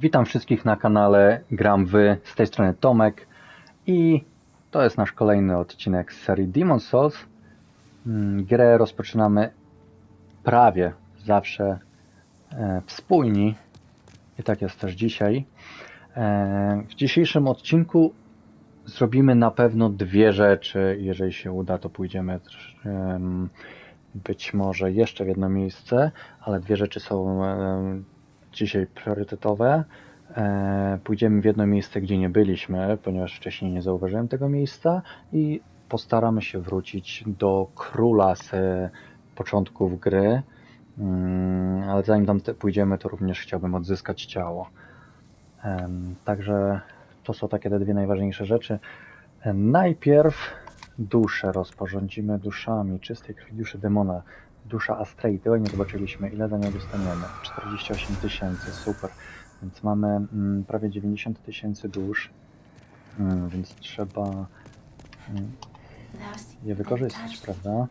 Witam wszystkich na kanale Gram Wy, z tej strony Tomek i to jest nasz kolejny odcinek z serii Demon Souls. Mm, Grę rozpoczynamy prawie zawsze e, wspólni i tak jest też dzisiaj. E, w dzisiejszym odcinku zrobimy na pewno dwie rzeczy. Jeżeli się uda, to pójdziemy em, być może jeszcze w jedno miejsce, ale dwie rzeczy są dzisiaj priorytetowe. E, Pójdziemy w jedno miejsce, gdzie nie byliśmy, ponieważ wcześniej nie zauważyłem tego miejsca i postaramy się wrócić do króla z e, początków gry. Mm, Ale zanim tam pójdziemy, to również chciałbym odzyskać ciało. Także to są takie te dwie najważniejsze rzeczy. Najpierw duszę rozporządzimy duszami czystej krwi duszy demona. Dusza Astrei, tego nie zobaczyliśmy. Ile za nią dostaniemy? 48 tysięcy, super. Więc mamy mm, prawie 90 tysięcy dusz, mm, więc trzeba mm, je wykorzystać, prawda?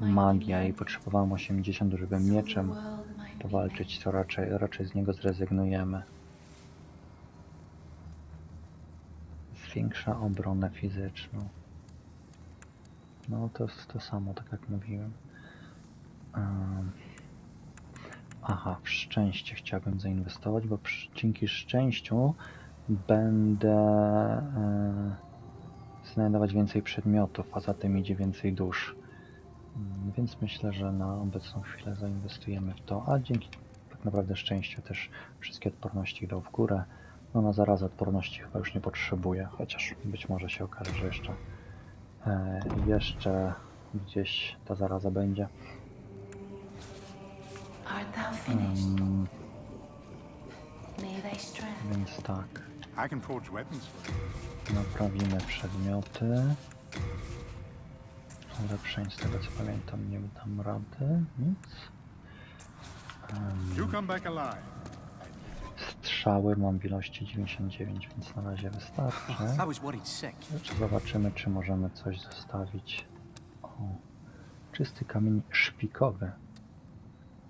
Magia i mended, potrzebowałem 80, żeby mieczem powalczyć, to raczej, raczej z niego zrezygnujemy. Zwiększa obronę fizyczną. No to jest to samo, tak jak mówiłem. Em, Aha, w szczęście chciałbym zainwestować, bo przy, dzięki szczęściu będę e, znajdować więcej przedmiotów, a za tym idzie więcej dusz. Mm, Więc myślę, że na obecną chwilę zainwestujemy w to, a dzięki tak naprawdę szczęściu też wszystkie odporności idą w górę. No na zarazę odporności chyba już nie potrzebuję, chociaż być może się okaże, że jeszcze, e, jeszcze gdzieś ta zaraza będzie. Strength więc tak, naprawimy przedmioty. Ulepszeń z tego co pamiętam nie dam rady, nic. Em, You come back alive. Strzały mam w ilości 99, więc na razie wystarczy. Sick. Czy zobaczymy, czy możemy coś zostawić. O, czysty kamień szpikowy.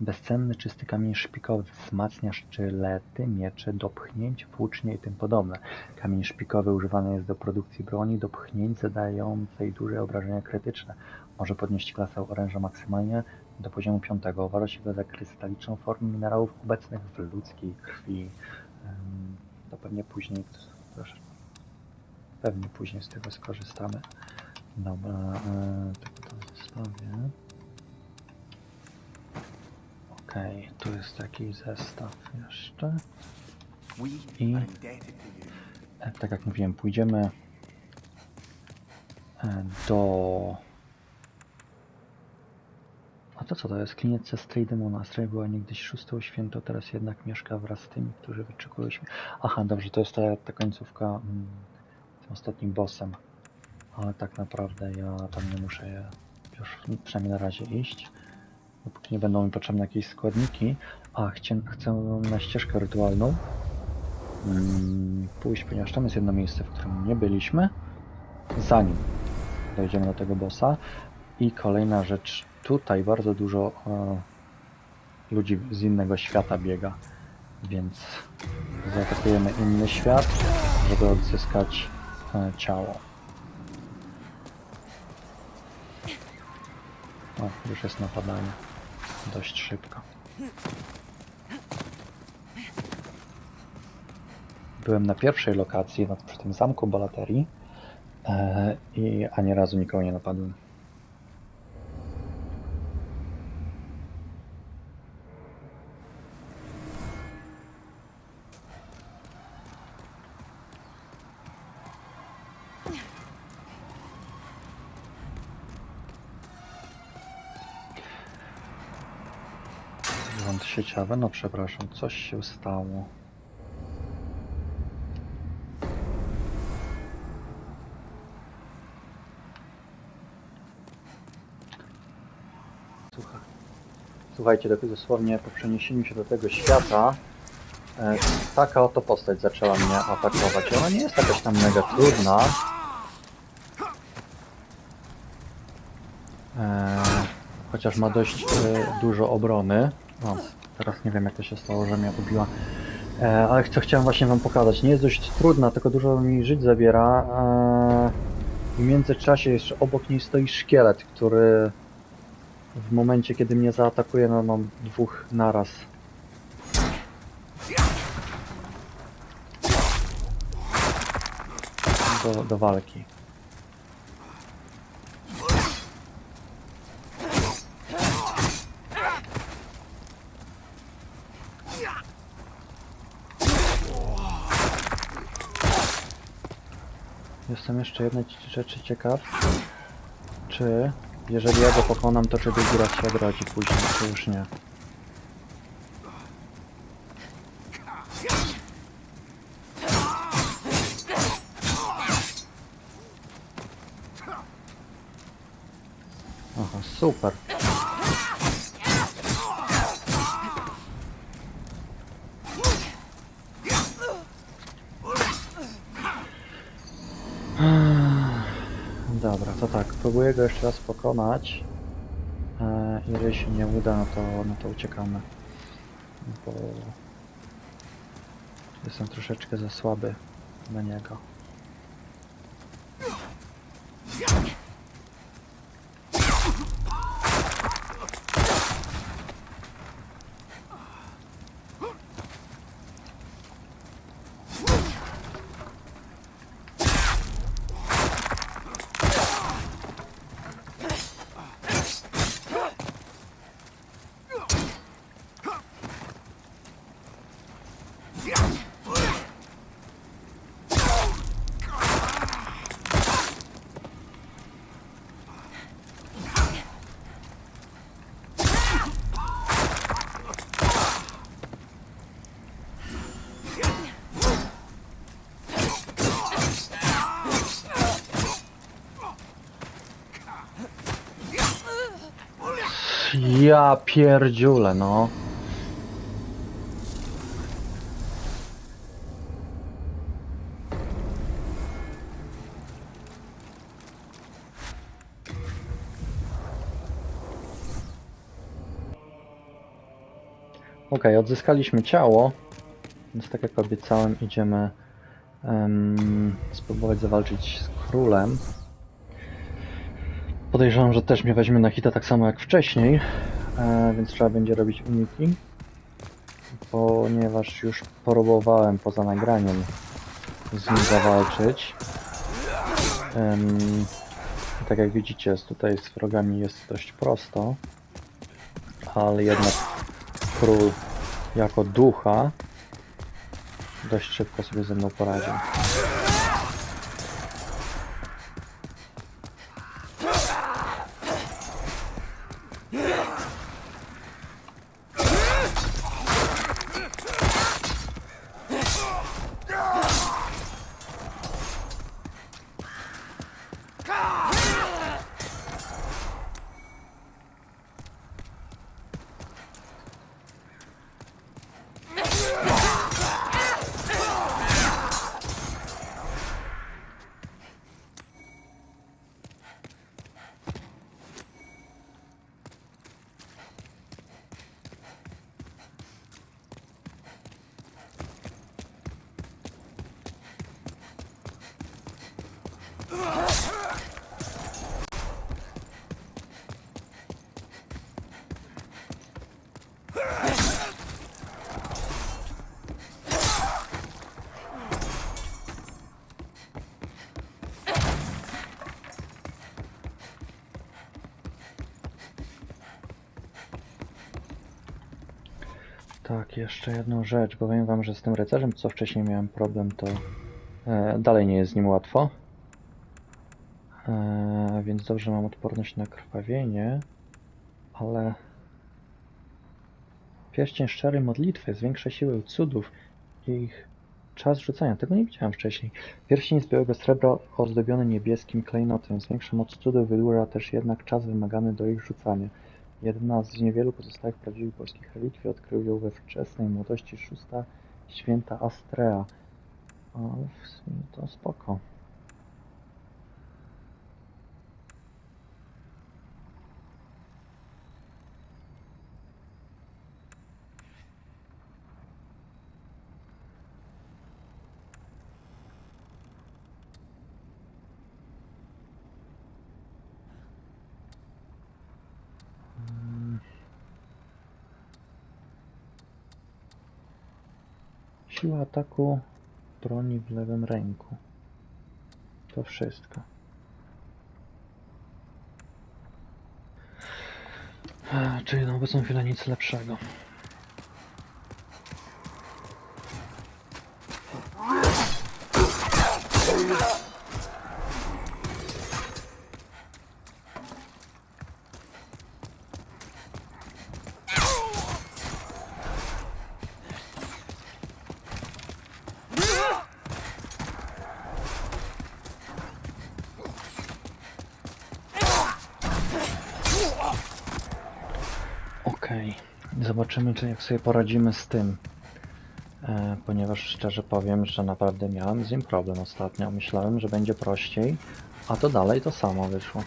Bezcenny czysty kamień szpikowy wzmacnia sztylety, miecze, do pchnięć, włócznie i tym podobne. Kamień szpikowy używany jest do produkcji broni, do pchnięć zadającej duże obrażenia krytyczne. Może podnieść klasę oręża maksymalnie do poziomu 5. Uważa się go za krystaliczną formę minerałów obecnych w ludzkiej krwi. To pewnie później, proszę, pewnie później z tego skorzystamy. Dobra, tylko to zostawię. Okej, tu jest jakiś zestaw jeszcze. I-. E, Tak jak mówiłem, pójdziemy e, do... A to co to jest? Kliniec Demona. Stray była niegdyś szóstą świętą, teraz jednak mieszka wraz z tymi, którzy wyczekują śmierci. Aha, dobrze, to jest ta, ta końcówka mm, tym ostatnim bossem. Ale tak naprawdę ja tam nie muszę je już przynajmniej na razie iść. Dopóki nie będą mi potrzebne jakieś składniki. A, chcę, chcę na ścieżkę rytualną mm, pójść, ponieważ tam jest jedno miejsce, w którym nie byliśmy, zanim dojdziemy do tego bossa. I kolejna rzecz, tutaj bardzo dużo e, ludzi z innego świata biega, więc zaatakujemy inny świat, żeby odzyskać e, ciało. O, już jest napadanie. Dość szybko. Byłem na pierwszej lokacji, no, przy tym zamku Balaterii, e, i ani razu nikogo nie napadłem. Sieciowy, no przepraszam, coś się stało. Słuchaj. Słuchajcie, dosłownie po przeniesieniu się do tego świata E, taka oto postać zaczęła mnie atakować. Ona nie jest jakaś tam mega trudna. E, chociaż ma dość e, dużo obrony. O, teraz nie wiem jak to się stało, że mnie dobiła. E, ale co chciałem właśnie wam pokazać. Nie jest dość trudna, tylko dużo mi żyć zabiera. E, w międzyczasie jeszcze obok niej stoi szkielet, który w momencie kiedy mnie zaatakuje, no mam dwóch naraz. Do, do walki. Jestem jeszcze jednej rzeczy ciekaw. Czy jeżeli ja go pokonam, to czy drugi raz się odrodzi później, czy już nie? Aha, super. Dobra, to tak, próbuję go jeszcze raz pokonać. E, jeżeli się nie uda, no to, no to uciekamy. Bo jestem troszeczkę za słaby na niego. Ja pierdziule, no. Okej, odzyskaliśmy ciało, więc tak jak obiecałem, idziemy em, spróbować zawalczyć z królem. Podejrzewam, że też mnie weźmie na hita tak samo jak wcześniej, e, więc trzeba będzie robić uniki. Ponieważ już próbowałem poza nagraniem z nim zawalczyć. Tak jak widzicie, tutaj z wrogami jest dość prosto, ale jednak król jako ducha dość szybko sobie ze mną poradził. Tak, jeszcze jedną rzecz. Powiem wam, że z tym rycerzem, co wcześniej miałem problem, to e, dalej nie jest z nim łatwo. E, więc dobrze mam odporność na krwawienie, ale pierścień szczerej modlitwy zwiększa siłę cudów i ich czas rzucania. Tego nie widziałem wcześniej. Pierścień z białego srebra ozdobiony niebieskim klejnotem zwiększa moc cudów, wydłuża też jednak czas wymagany do ich rzucania. Jedna z niewielu pozostałych prawdziwych polskich relikwii odkrył ją we wczesnej młodości szósta Święta Astrea. O, to spoko. Siła ataku broni w lewym ręku. To wszystko. Czyli na obecną chwilę nic lepszego. Okej, zobaczymy, czy jak sobie poradzimy z tym. E, ponieważ szczerze powiem, że naprawdę miałem z nim problem ostatnio. Myślałem, że będzie prościej, a to dalej to samo wyszło.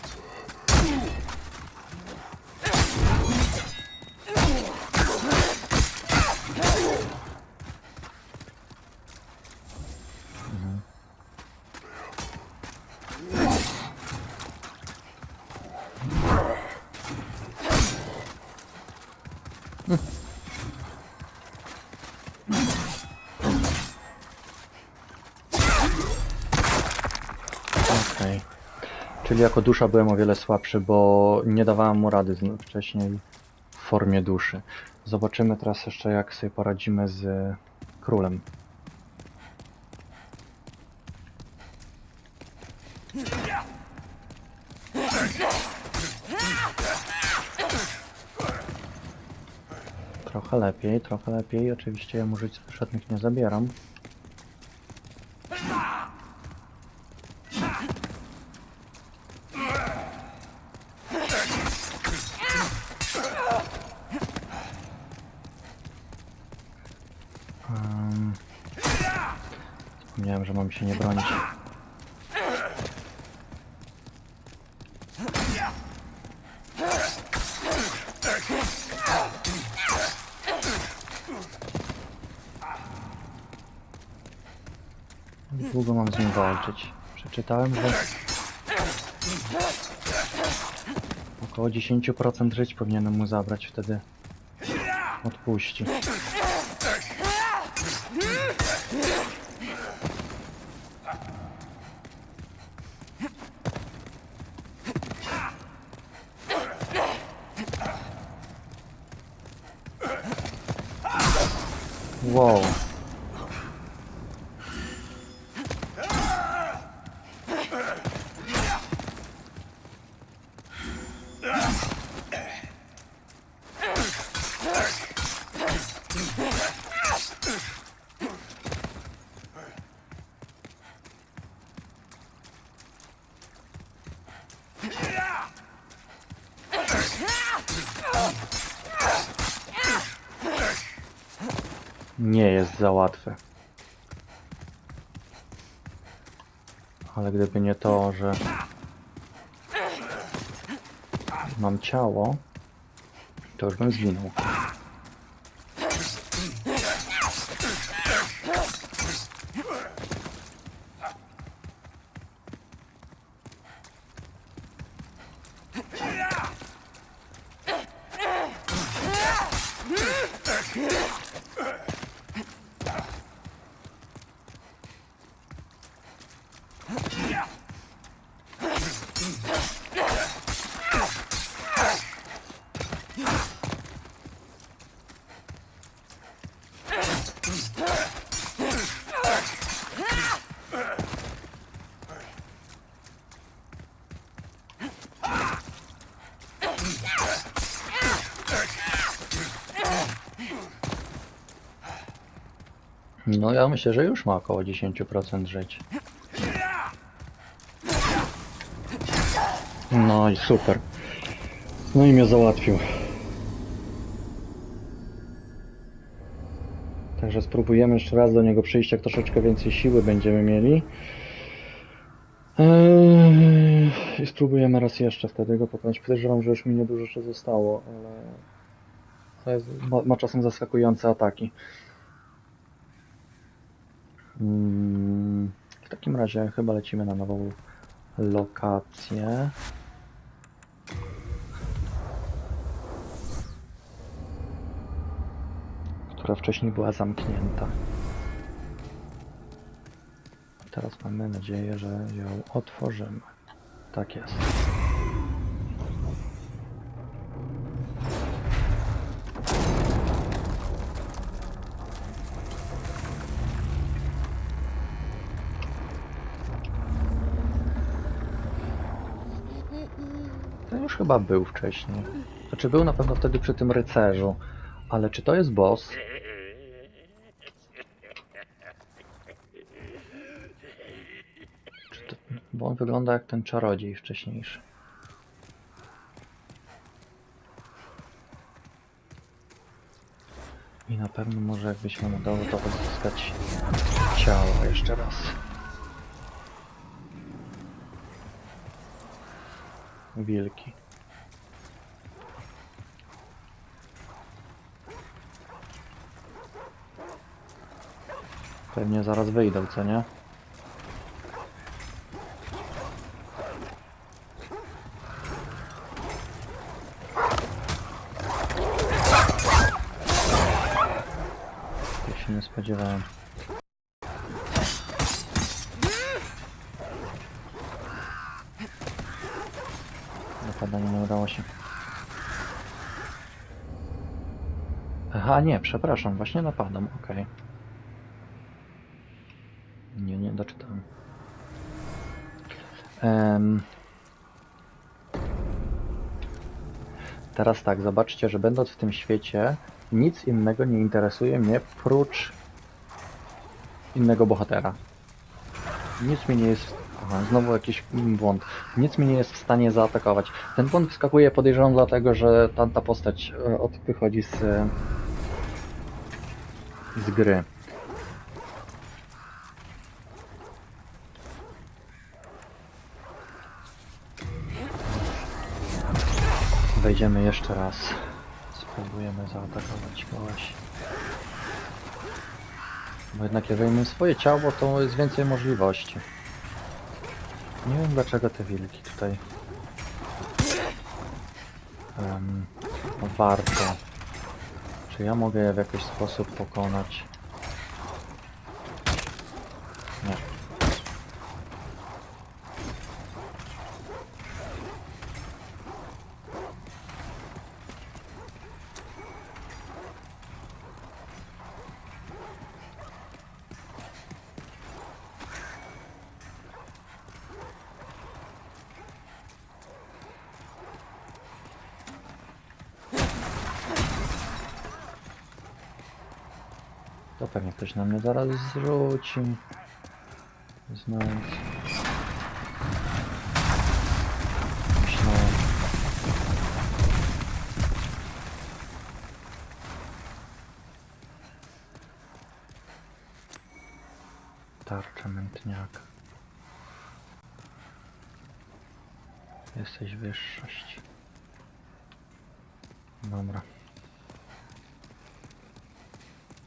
Czyli jako dusza byłem o wiele słabszy, bo nie dawałem mu rady wcześniej w formie duszy. Zobaczymy teraz jeszcze jak sobie poradzimy z królem. Trochę lepiej, trochę lepiej. Oczywiście ja mu żyć żadnych nie zabieram. Zapomniałem, że mam się nie bronić. Długo mam z nim walczyć. Przeczytałem, że około 10% żyć powinienem mu zabrać, wtedy odpuści. Wow. Nie Ale gdyby nie to, że mam ciało, to już bym zginął. No ja myślę, że już ma około 10% żyć. No i super. No i mnie załatwił. Także spróbujemy jeszcze raz do niego przyjść, jak troszeczkę więcej siły będziemy mieli. Eee, I spróbujemy raz jeszcze wtedy go pokonać. Podejrzewam, że już mi niedużo jeszcze zostało, ale ma, ma czasem zaskakujące ataki. Mm, W takim razie chyba lecimy na nową lokację. która wcześniej była zamknięta. Teraz mamy nadzieję, że ją otworzymy. Tak jest. Chyba był wcześniej. Znaczy był na pewno wtedy przy tym rycerzu. Ale czy to jest boss? To, bo on wygląda jak ten czarodziej wcześniejszy. I na pewno może jakby się mu udało to odzyskać ciało jeszcze raz. Wilki. Pewnie zaraz wyjdą, co nie? Ja się nie spodziewałem. Napadanie nie udało się. Aha, nie, przepraszam, właśnie napadam, okej. Nie, nie doczytałem. Teraz tak, zobaczcie, że będąc w tym świecie, nic innego nie interesuje mnie prócz innego bohatera. Nic mi nie jest. Aha, znowu jakiś błąd. Nic mi nie jest w stanie zaatakować. Ten błąd wskakuje, podejrzewam, dlatego, że tamta postać e, od wychodzi z, e, z gry. Wejdziemy jeszcze raz. Spróbujemy zaatakować kogoś. Bo jednak jeżeli mamy swoje ciało, to jest więcej możliwości. Nie wiem dlaczego te wilki tutaj um, warto. Czy ja mogę je w jakiś sposób pokonać? Pewnie ktoś na mnie zaraz zrzuci. Znając. Myślałem. Tarcza mętniaka. Jesteś wyższość. Dobra.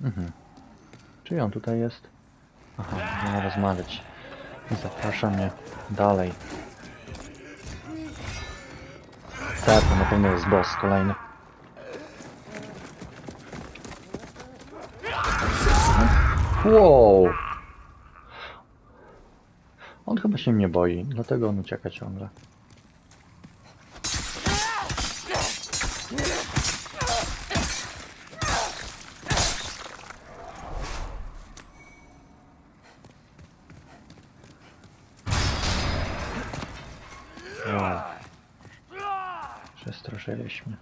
Mhm. Czy on tutaj jest? Aha, będziemy rozmawiać. Zaprasza mnie dalej. Tak, to na pewno jest boss kolejny. Wow! On chyba się mnie boi, dlatego on ucieka ciągle. Wow. Przestraszyliśmy.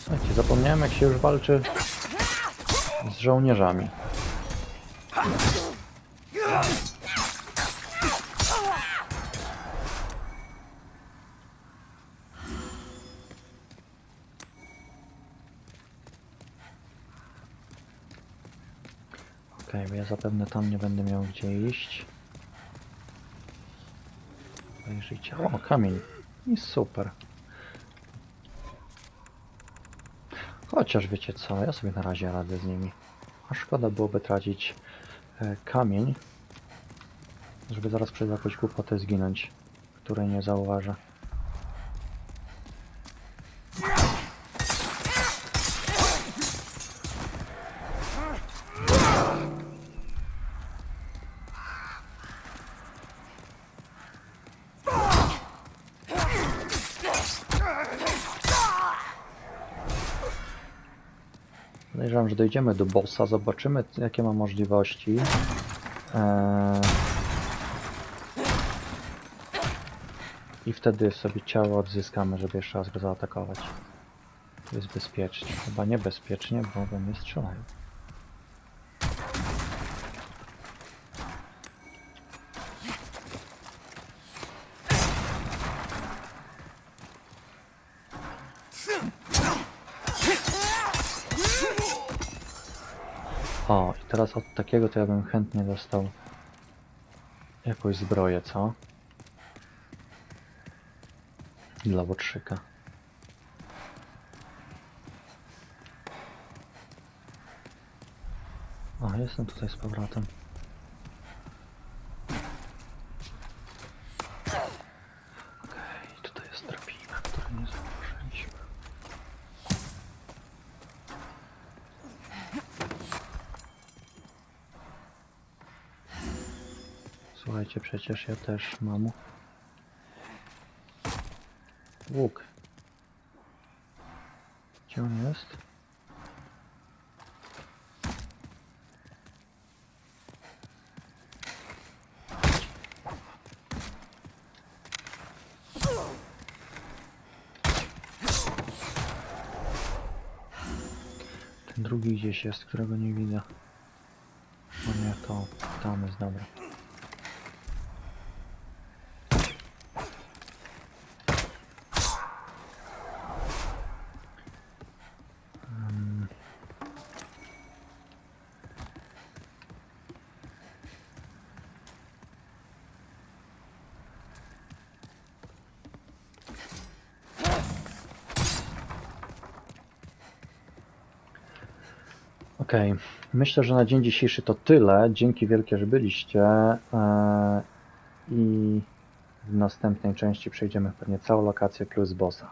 Słuchajcie, zapomniałem jak się już walczy z żołnierzami. Okej, bo ja zapewne tam nie będę miał gdzie iść. Wejrzyjcie. O, kamień. I super. Chociaż wiecie co, ja sobie na razie radzę z nimi. A szkoda byłoby tracić e, kamień, żeby zaraz przez jakąś głupotę zginąć, której nie zauważę. Podejrzewam, że dojdziemy do bossa, zobaczymy jakie ma możliwości. Eee... I wtedy sobie ciało odzyskamy, żeby jeszcze raz go zaatakować. To jest bezpiecznie. Chyba niebezpiecznie, bo we mnie strzelają. O, i teraz od takiego to ja bym chętnie dostał jakąś zbroję, co? Dla łotrzyka. O, jestem tutaj z powrotem. Okej, tutaj jest drabina, której nie zauważyliśmy. Słuchajcie, przecież ja też mam łuk. Gdzie on jest? Ten drugi gdzieś jest, którego nie widzę. O nie, to tam jest dobra. Okej, myślę, że na dzień dzisiejszy to tyle. Dzięki wielkie, że byliście. Eee, I w następnej części przejdziemy pewnie całą lokację plus bossa.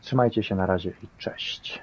Trzymajcie się na razie i cześć.